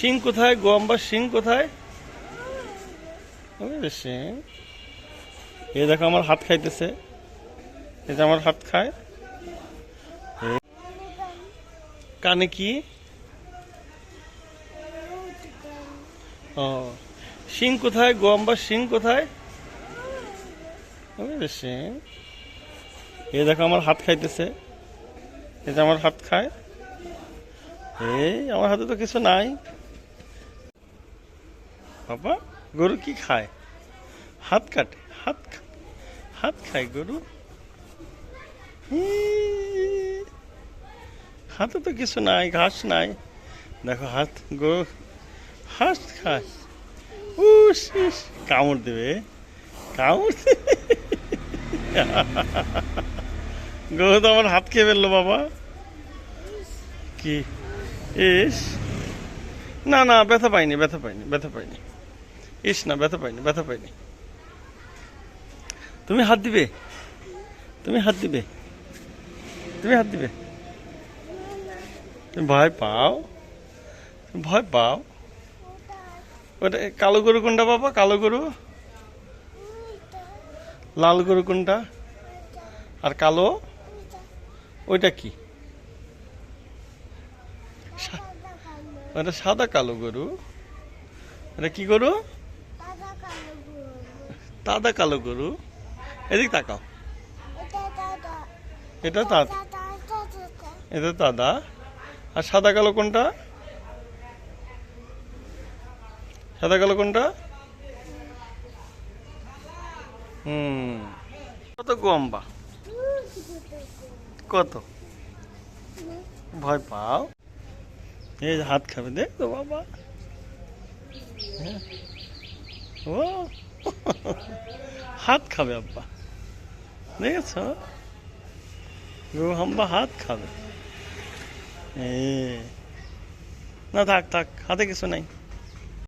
শিং কোথায়? গোয়াম্বার শিং কোথায়? শিং এ দেখো আমার হাত খাইতেছে। এই যে আমার হাত খায়। এ। কানে কি? ও। শিং কোথায়? গোয়াম্বার শিং কোথায়? শিং এ দেখো আমার হাত খাইতেছে। এই যে আমার হাত খায়। এই, আমার হাতে তো কিছু নাই। বাবা, গরু কি খায়? হাত কাটে, হাত হাত খায় গরু। হাতে তো কিছু নাই, ঘাস নাই। দেখো হাত, গরু হাত খায়। উস কামড় দেবে। কামড় দেবে। গরু তো আমার হাত খেয়ে ফেলল বাবা। কি? ইস। না না, ব্যথা পাইনি ব্যথা পাইনি ব্যথা পাইনি। ইস না, ব্যথা পাইনি ব্যথা পাইনি। তুমি হাত দিবে? তুমি হাত দিবে? তুমি হাত দিবে? ভয় পাও? ভয় পাও? ওটা কালো গরু কোনটা বাবা? কালো গরু? লাল গরু কোনটা? আর কালো? ওইটা কি? ওটা সাদা কালো গরু। এটা কি গরু? দাদা কালো গরু। এদিক তাকাও। এটা দাদা এটা দাদা। আর সাদা কালো কোনটা? সাদা কালো কোনটা? হুম। কত গম্বা কত? ভয় পাও? এই হাত খাবে দেখ তো বাবা। হ্যাঁ। ও। হাত খাবে, আব্বা। দেখেছ? গরু হাম্বা হাত খাবে। এ, না, থাক থাক, হাতে কিছু নাই।